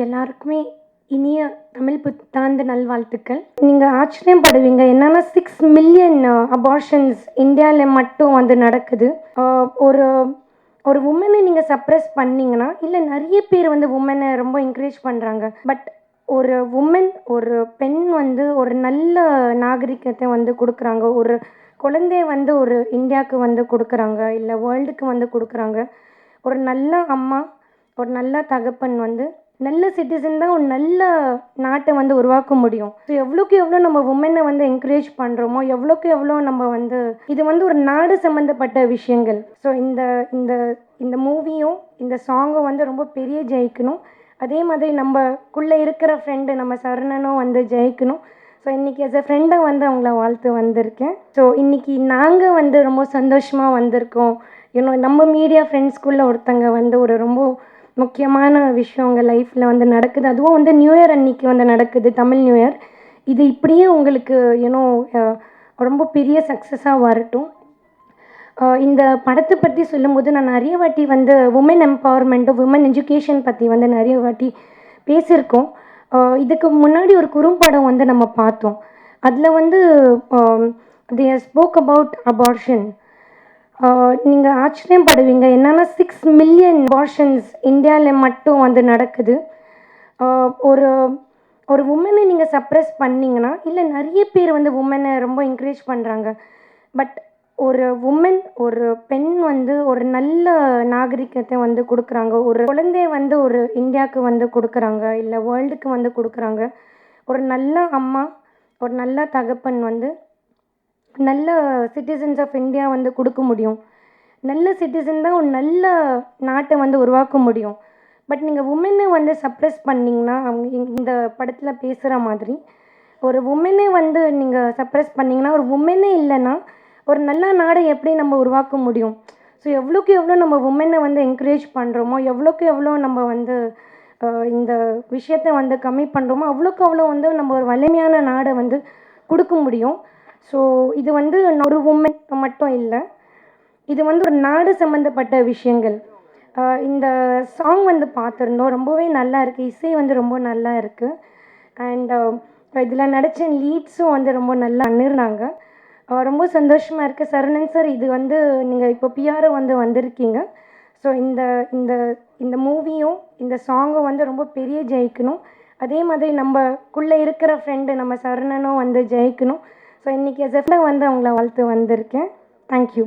எல்லாருக்குமே இனிய தமிழ் புத்தாண்டு நல்வாழ்த்துக்கள். நீங்கள் ஆச்சரியப்படுவீங்க என்னன்னா சிக்ஸ் மில்லியன் அபார்ஷன்ஸ் இந்தியாவில் மட்டும் வந்து நடக்குது. ஒரு ஒரு உமனை நீங்கள் சப்ரஸ் பண்ணிங்கன்னா இல்லை நிறைய பேர் வந்து உமனை ரொம்ப என்கரேஜ் பண்ணுறாங்க பட் ஒரு உமன் ஒரு பெண் வந்து ஒரு நல்ல நாகரிகத்தை வந்து கொடுக்குறாங்க. ஒரு குழந்தைய வந்து ஒரு இந்தியாவுக்கு வந்து கொடுக்குறாங்க இல்லை வேர்ல்டுக்கு வந்து கொடுக்குறாங்க. ஒரு நல்ல அம்மா ஒரு நல்ல தகப்பன் வந்து நல்ல சிட்டிசன் தான் ஒரு நல்ல நாட்டை வந்து உருவாக்க முடியும். ஸோ எவ்வளோக்கு எவ்வளோ நம்ம உமனை வந்து என்கரேஜ் பண்ணுறோமோ எவ்வளோக்கு எவ்வளோ நம்ம வந்து இது வந்து ஒரு நாடு சம்மந்தப்பட்ட விஷயங்கள். ஸோ இந்த இந்த இந்த மூவியும் இந்த சாங்கும் வந்து ரொம்ப பெரிய ஜெயிக்கணும். அதே மாதிரி நம்மக்குள்ளே இருக்கிற ஃப்ரெண்டு நம்ம சரணனும் வந்து ஜெயிக்கணும். ஸோ இன்றைக்கி எஸ் எ ஃப்ரெண்டாக வந்து அவங்கள வாழ்த்து வந்திருக்கேன். ஸோ இன்றைக்கி நாங்கள் வந்து ரொம்ப சந்தோஷமாக வந்திருக்கோம். இன்னும் நம்ம மீடியா ஃப்ரெண்ட்ஸ்குள்ளே ஒருத்தங்க வந்து ஒரு ரொம்ப முக்கியமான விஷயம் உங்கள் லைஃப்பில் வந்து நடக்குது. அதுவும் வந்து நியூ இயர் அன்னைக்கு வந்து நடக்குது தமிழ் நியூ இயர். இது இப்படியே உங்களுக்கு ஏனோ ரொம்ப பெரிய சக்ஸஸாக வரட்டும். இந்த படத்தை பற்றி சொல்லும்போது நான் நிறைய வாட்டி வந்து உமன் எம்பவர்மெண்ட்டு உமன் எஜுகேஷன் பற்றி வந்து நிறைய வாட்டி பேசியிருக்கோம். இதுக்கு முன்னாடி ஒரு குறும்படம் வந்து நம்ம பார்த்தோம். அதில் வந்து தே ஸ்போக் அபவுட் அபார்ஷன் நீங்கள் ஆச்சரியப்படுவீங்க என்னன்னா சிக்ஸ் மில்லியன் அபார்ஷன்ஸ் இந்தியாவில் மட்டும் வந்து நடக்குது. ஒரு ஒரு உமனை நீங்கள் சப்ரஸ் பண்ணீங்கன்னா இல்லை நிறைய பேர் வந்து உமனை ரொம்ப என்கரேஜ் பண்ணுறாங்க பட் ஒரு உமன் ஒரு பெண் வந்து ஒரு நல்ல நாகரிகத்தை வந்து கொடுக்குறாங்க. ஒரு குழந்தைய வந்து ஒரு இந்தியாவுக்கு வந்து கொடுக்குறாங்க. இல்லை வேர்ல்டுக்கு வந்து கொடுக்குறாங்க. ஒரு நல்ல அம்மா ஒரு நல்ல தகப்பன் வந்து நல்ல சிட்டிசன்ஸ் ஆஃப் இந்தியா வந்து கொடுக்க முடியும். நல்ல சிட்டிசன் தான் ஒரு நல்ல நாட்டை வந்து உருவாக்க முடியும். பட் நீங்கள் உமனை வந்து சப்ரஸ் பண்ணிங்கன்னா அவங்க இந்த படத்தில் பேசுகிற மாதிரி ஒரு உமனை வந்து நீங்கள் சப்ரஸ் பண்ணிங்கன்னா ஒரு உமனே இல்லைன்னா ஒரு நல்ல நாடை எப்படி நம்ம உருவாக்க முடியும்? ஸோ எவ்வளோக்கு எவ்வளோ நம்ம உமனை வந்து என்கரேஜ் பண்ணுறோமோ எவ்வளோக்கு எவ்வளோ நம்ம வந்து இந்த விஷயத்தை வந்து கம்மி பண்ணுறோமோ அவ்வளோக்கு அவ்வளோ வந்து நம்ம ஒரு வலிமையான நாடை வந்து கொடுக்க முடியும். ஸோ இது வந்து ஒரு உமன் மட்டும் இல்லை. இது வந்து ஒரு நாடு சம்மந்தப்பட்ட விஷயங்கள். இந்த சாங் வந்து பார்த்துருந்தோம். ரொம்பவே நல்லா இருக்குது இசை வந்து ரொம்ப நல்லா இருக்குது அண்ட் இதில் நடித்த லீட்ஸும் வந்து ரொம்ப நல்லா பண்ணியிருந்தாங்க ரொம்ப சந்தோஷமாக இருக்குது சரணன் சார் இது வந்து நீங்கள் இப்போ பிஆர் வந்து வந்திருக்கீங்க. ஸோ இந்த இந்த இந்த மூவியும் இந்த சாங்கும் வந்து ரொம்ப பெரிய ஜெயிக்கணும். அதே மாதிரி நம்மக்குள்ளே இருக்கிற ஃப்ரெண்டு நம்ம சரணனும் வந்து ஜெயிக்கணும். ஸோ இன்றைக்கி எஸ் வந்து அவங்கள வாழ்த்து வந்திருக்கேன். தேங்க்யூ